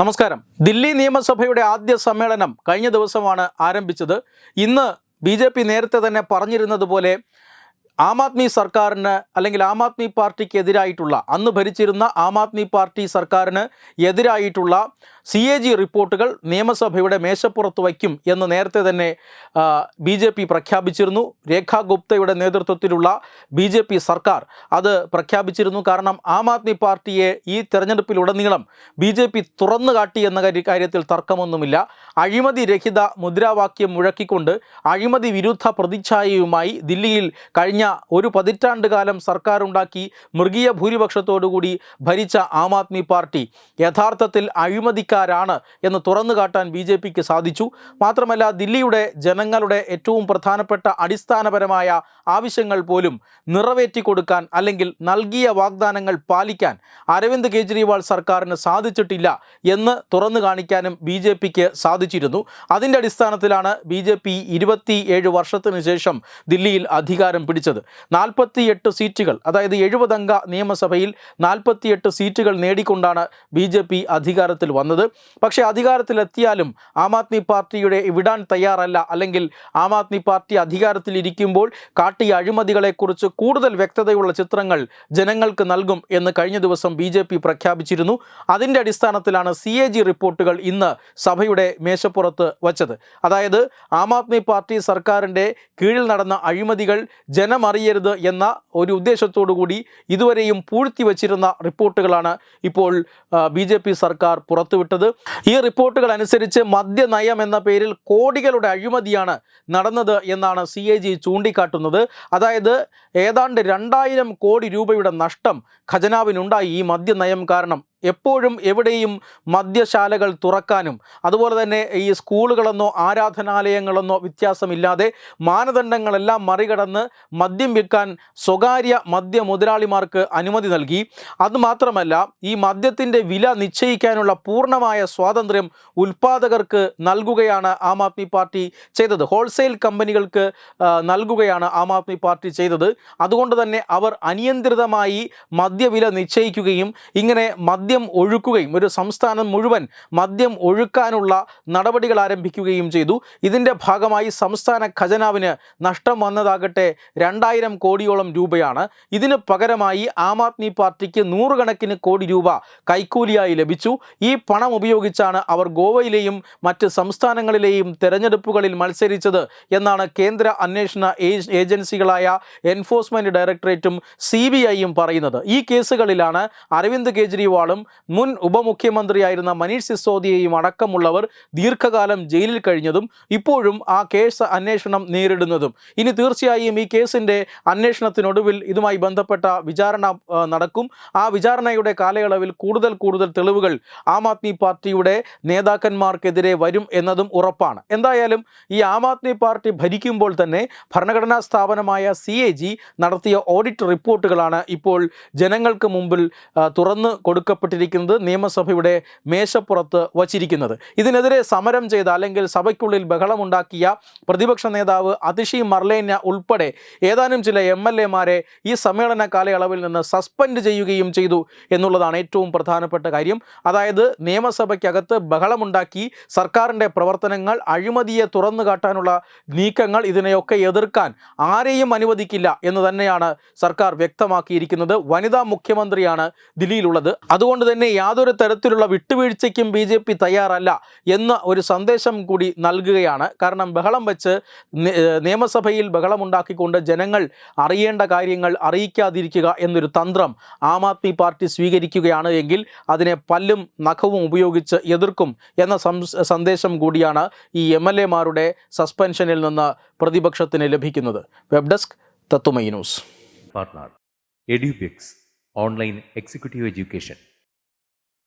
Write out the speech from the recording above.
നമസ്കാരം. ദില്ലി നിയമസഭയുടെ ആദ്യ സമ്മേളനം കഴിഞ്ഞ ദിവസമാണ് ആരംഭിച്ചത്. ഇന്ന് ബി നേരത്തെ തന്നെ പറഞ്ഞിരുന്നത് പോലെ ആം ആദ്മി സർക്കാരിന് അല്ലെങ്കിൽ ആം ആദ്മി പാർട്ടിക്ക് എതിരായിട്ടുള്ള അന്ന് ഭരിച്ചിരുന്ന ആം ആദ്മി പാർട്ടി സർക്കാരിന് എതിരായിട്ടുള്ള സി എ ജി റിപ്പോർട്ടുകൾ നിയമസഭയുടെ മേശപ്പുറത്ത് വയ്ക്കും എന്ന് നേരത്തെ തന്നെ ബി ജെ പി പ്രഖ്യാപിച്ചിരുന്നു. രേഖാ ഗുപ്തയുടെ നേതൃത്വത്തിലുള്ള ബി ജെ പി സർക്കാർ അത് പ്രഖ്യാപിച്ചിരുന്നു. കാരണം ആം ആദ്മി പാർട്ടിയെ ഈ തെരഞ്ഞെടുപ്പിലുടനീളം ബി ജെ പി തുറന്നു കാട്ടി എന്ന കാര്യത്തിൽ തർക്കമൊന്നുമില്ല. അഴിമതി രഹിത മുദ്രാവാക്യം മുഴക്കിക്കൊണ്ട് അഴിമതി വിരുദ്ധ പ്രതിച്ഛായയുമായി ദില്ലിയിൽ കഴിഞ്ഞ ഒരു പതിറ്റാണ്ട് കാലം സർക്കാർ ഉണ്ടാക്കി മൃഗീയ ഭൂരിപക്ഷത്തോടുകൂടി ഭരിച്ച ആം ആദ്മി പാർട്ടി യഥാർത്ഥത്തിൽ അഴിമതിക്കാരാണ് എന്ന് തുറന്നു കാട്ടാൻ ബി ജെ പിക്ക് സാധിച്ചു. മാത്രമല്ല ദില്ലിയുടെ ജനങ്ങളുടെ ഏറ്റവും പ്രധാനപ്പെട്ട അടിസ്ഥാനപരമായ ആവശ്യങ്ങൾ പോലും നിറവേറ്റി കൊടുക്കാൻ അല്ലെങ്കിൽ നൽകിയ വാഗ്ദാനങ്ങൾ പാലിക്കാൻ അരവിന്ദ് കേജ്രിവാൾ സർക്കാരിന് സാധിച്ചിട്ടില്ല എന്ന് തുറന്നു കാണിക്കാനും ബി ജെ പിക്ക് സാധിച്ചിരുന്നു. അതിന്റെ അടിസ്ഥാനത്തിലാണ് ബി ജെ പി ഇരുപത്തി ഏഴ് വർഷത്തിനു ശേഷം ദില്ലിയിൽ അധികാരം പിടിച്ചത്. നാൽപ്പത്തിയെട്ട് സീറ്റുകൾ അതായത് എഴുപതംഗ നിയമസഭയിൽ നാൽപ്പത്തിയെട്ട് സീറ്റുകൾ നേടിക്കൊണ്ടാണ് ബി ജെ പി അധികാരത്തിൽ വന്നത്. പക്ഷേ അധികാരത്തിലെത്തിയാലും ആം ആദ്മി പാർട്ടിയുടെ വിടാൻ തയ്യാറല്ല. അല്ലെങ്കിൽ ആം ആദ്മി പാർട്ടി അധികാരത്തിലിരിക്കുമ്പോൾ കാട്ടിയ അഴിമതികളെക്കുറിച്ച് കൂടുതൽ വ്യക്തതയുള്ള ചിത്രങ്ങൾ ജനങ്ങൾക്ക് നൽകും എന്ന് കഴിഞ്ഞ ദിവസം ബി ജെ പി പ്രഖ്യാപിച്ചിരുന്നു. അതിന്റെ അടിസ്ഥാനത്തിലാണ് സി എ ജി റിപ്പോർട്ടുകൾ ഇന്ന് സഭയുടെ മേശപ്പുറത്ത് വച്ചത്. അതായത് ആം ആദ്മി പാർട്ടി സർക്കാരിന്റെ കീഴിൽ നടന്ന അഴിമതികൾ ജനമറിയരുത് എന്ന ഒരു ഉദ്ദേശത്തോടു കൂടി ഇതുവരെയും പൂഴ്ത്തി വച്ചിരുന്ന റിപ്പോർട്ടുകളാണ് ഇപ്പോൾ ബി ജെ പി സർക്കാർ പുറത്തുവിട്ടത്. ഈ റിപ്പോർട്ടുകൾ അനുസരിച്ച് മദ്യനയം എന്ന പേരിൽ കോടികളുടെ അഴിമതിയാണ് നടന്നത് എന്നാണ് സി എ ജി ചൂണ്ടിക്കാട്ടുന്നത്. അതായത് ഏതാണ്ട് രണ്ടായിരം കോടി രൂപയുടെ നഷ്ടം ഖജനാവിനുണ്ടായി ഈ മദ്യനയം കാരണം. എപ്പോഴും എവിടെയും മദ്യശാലകൾ തുറക്കാനും അതുപോലെ തന്നെ ഈ സ്കൂളുകളെന്നോ ആരാധനാലയങ്ങളെന്നോ വ്യത്യാസമില്ലാതെ മാനദണ്ഡങ്ങളെല്ലാം മറികടന്ന് മദ്യം വിൽക്കാൻ സ്വകാര്യ മദ്യ മുതലാളിമാർക്ക് അനുമതി നൽകി. അതുമാത്രമല്ല ഈ മദ്യത്തിന്റെ വില നിശ്ചയിക്കാനുള്ള പൂർണമായ സ്വാതന്ത്ര്യം ഉൽപാദകർക്ക് നൽകുകയാണ് ആം ആദ്മി പാർട്ടി ചെയ്തത്. ഹോൾസെയിൽ കമ്പനികൾക്ക് നൽകുകയാണ് ആം ആദ്മി പാർട്ടി ചെയ്തത്. അതുകൊണ്ട് തന്നെ അവർ അനിയന്ത്രിതമായി മദ്യവില നിശ്ചയിക്കുകയും ഇങ്ങനെ മദ്യം ഒഴുക്കുകയും ഒരു സംസ്ഥാനം മുഴുവൻ മദ്യം ഒഴുക്കാനുള്ള നടപടികൾ ആരംഭിക്കുകയും ചെയ്തു. ഇതിന്റെ ഭാഗമായി സംസ്ഥാന ഖജനാവിന് നഷ്ടം വന്നതാകട്ടെ രണ്ടായിരം കോടിയോളം രൂപയാണ്. ഇതിന് പകരമായി ആം ആദ്മി പാർട്ടിക്ക് നൂറുകണക്കിന് കോടി രൂപ കൈക്കൂലിയായി ലഭിച്ചു. ഈ പണം ഉപയോഗിച്ചാണ് അവർ ഗോവയിലെയും മറ്റ് സംസ്ഥാനങ്ങളിലെയും തെരഞ്ഞെടുപ്പുകളിൽ മത്സരിച്ചത് എന്നാണ് കേന്ദ്ര അന്വേഷണ ഏജൻസികളായ എൻഫോഴ്സ്മെന്റ് ഡയറക്ടറേറ്റും സി ബി ഐയും പറയുന്നത്. ഈ കേസുകളിലാണ് അരവിന്ദ് കെജ്രിവാളും മുൻ ഉപമുഖ്യമന്ത്രിയായിരുന്ന മനീഷ് സിസോദിയയും അടക്കമുള്ളവർ ദീർഘകാലം ജയിലിൽ കഴിഞ്ഞതും ഇപ്പോഴും ആ കേസ് അന്വേഷണം നേരിടുന്നതും. ഇനി തീർച്ചയായും ഈ കേസിന്റെ അന്വേഷണത്തിനൊടുവിൽ ഇതുമായി ബന്ധപ്പെട്ട വിചാരണ നടക്കും. ആ വിചാരണയുടെ കാലയളവിൽ കൂടുതൽ കൂടുതൽ തെളിവുകൾ ആം ആദ്മി പാർട്ടിയുടെ നേതാക്കന്മാർക്കെതിരെ വരും എന്നതും ഉറപ്പാണ്. എന്തായാലും ഈ ആം ആദ്മി പാർട്ടി ഭരിക്കുമ്പോൾ തന്നെ ഭരണഘടനാ സ്ഥാപനമായ സി എ ജി നടത്തിയ ഓഡിറ്റ് റിപ്പോർട്ടുകളാണ് ഇപ്പോൾ ജനങ്ങൾക്ക് മുമ്പിൽ തുറന്നു തുറന്ന് കൊടുക്കപ്പെട്ടിരിക്കുന്നത് നിയമസഭയുടെ മേശപ്പുറത്ത് വച്ചിരിക്കുന്നത്. ഇതിനെതിരെ സമരം ചെയ്ത അല്ലെങ്കിൽ സഭയ്ക്കുള്ളിൽ ബഹളമുണ്ടാക്കിയ പ്രതിപക്ഷ നേതാവ് അതിഷി മർലേന ഉൾപ്പെടെ ഏതാനും ചില എം എൽ എമാരെ ഈ സമ്മേളന കാലയളവിൽ നിന്ന് സസ്പെൻഡ് ചെയ്യുകയും ചെയ്തു എന്നുള്ളതാണ് ഏറ്റവും പ്രധാനപ്പെട്ട കാര്യം. അതായത് നിയമസഭയ്ക്കകത്ത് ബഹളമുണ്ടാക്കി സർക്കാരിന്റെ പ്രവർത്തനങ്ങൾ അഴിമതിയെ തുറന്നു കാട്ടാനുള്ള നീക്കങ്ങൾ ഇതിനെയൊക്കെ എതിർക്കാൻ ആരെയും അനുവദിക്കില്ല എന്ന് തന്നെയാണ് സർക്കാർ വ്യക്തമാക്കിയിരിക്കുന്നത്. വനിതാ മുഖ്യമന്ത്രിയാണ് ദില്ലിയിലുള്ളത്. അതുകൊണ്ട് തന്നെ യാതൊരു തരത്തിലുള്ള വിട്ടുവീഴ്ചയ്ക്കും ബി ജെ പി തയ്യാറല്ല എന്ന ഒരു സന്ദേശം കൂടി നൽകുകയാണ്. കാരണം ബഹളം വെച്ച് നിയമസഭയിൽ ബഹളമുണ്ടാക്കിക്കൊണ്ട് ജനങ്ങൾ അറിയേണ്ട കാര്യങ്ങൾ അറിയിക്കാതിരിക്കുക എന്നൊരു തന്ത്രം ആം ആദ്മി പാർട്ടി സ്വീകരിക്കുകയാണ് എങ്കിൽ അതിനെ പല്ലും നഖവും ഉപയോഗിച്ച് എതിർക്കും എന്ന സന്ദേശം കൂടിയാണ് ഈ എം എൽ എമാരുടെ സസ്പെൻഷനിൽ നിന്ന് പ്രതിപക്ഷത്തിന് ലഭിക്കുന്നത്. വെബ് ഡെസ്ക് തത്തുമൈ news. Partner Edubix online executive education